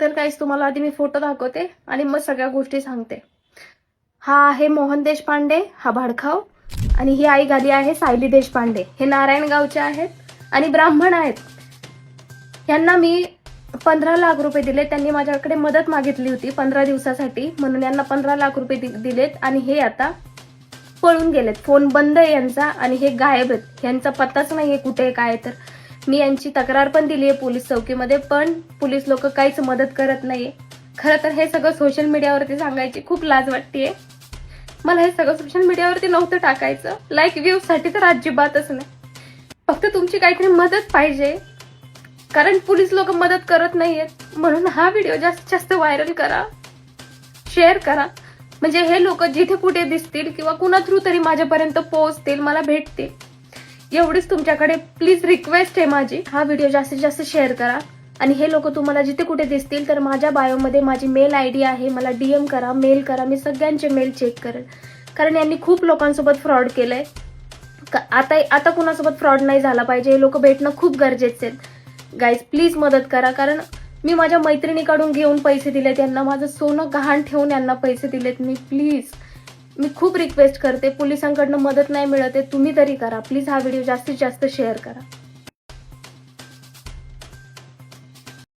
तर काहीच तुम्हाला आधी मी फोटो दाखवते आणि मग सगळ्या गोष्टी सांगते. हा आहे मोहन देशपांडे हा भाडखाव आणि ही आई गाली आहे सायली देशपांडे. हे नारायणगावचे आहेत आणि ब्राह्मण आहेत. यांना मी पंधरा लाख रुपये दिले त्यांनी माझ्याकडे मदत मागितली होती पंधरा दिवसासाठी. म्हणून यांना पंधरा लाख रुपये दिलेत आणि हे आता पळून गेलेत. फोन बंद आहे यांचा आणि हे गायब आहेत. यांचा पत्ताच नाहीये कुठे काय तर. मी यांची तक्रार पण दिली आहे पोलीस चौकीमध्ये पण पोलीस लोक काहीच मदत करत नाहीये. खरं तर हे सगळं सोशल मीडियावरती सांगायची खूप लाज वाटतेय. मला हे सगळं सोशल मीडियावरती नव्हतं टाकायचं. लाईक व्ह्यूजसाठी तर अजिबातच नाही. फक्त तुमची काहीतरी मदत पाहिजे. कारण पोलीस लोक मदत करत नाहीयेत. म्हणून हा व्हिडिओ जास्तीत जास्त व्हायरल करा. शेअर करा. म्हणजे हे लोक जिथे कुठे दिसतील किंवा कुणा थ्रू तरी माझ्यापर्यंत पोहोचतील मला भेटतील. एवढीच तुमच्याकडे प्लीज रिक्वेस्ट आहे माझी. हा व्हिडिओ जास्तीत जास्त शेअर करा. आणि हे लोक तुम्हाला जिथे कुठे दिसतील तर माझ्या बायोमध्ये माझी मेल आय डी आहे. मला डीएम करा मेल करा. मी सगळ्यांचे मेल चेक करेन कारण यांनी खूप लोकांसोबत फ्रॉड केलंय. का- आता आता कुणासोबत फ्रॉड नाही झाला पाहिजे हे लोक भेटणं खूप गरजेचे आहेत गाईज प्लीज मदत करा. कारण मी माझ्या मैत्रिणीकडून घेऊन पैसे दिलेत यांना माझं सोनं गहाण ठेवून यांना पैसे दिलेत. मी प्लीज मी खूप रिक्वेस्ट करते. पोलिसांकडनं मदत नाही मिळत तुम्ही तरी करा. प्लीज हा व्हिडिओ जास्तीत जास्त शेअर करा.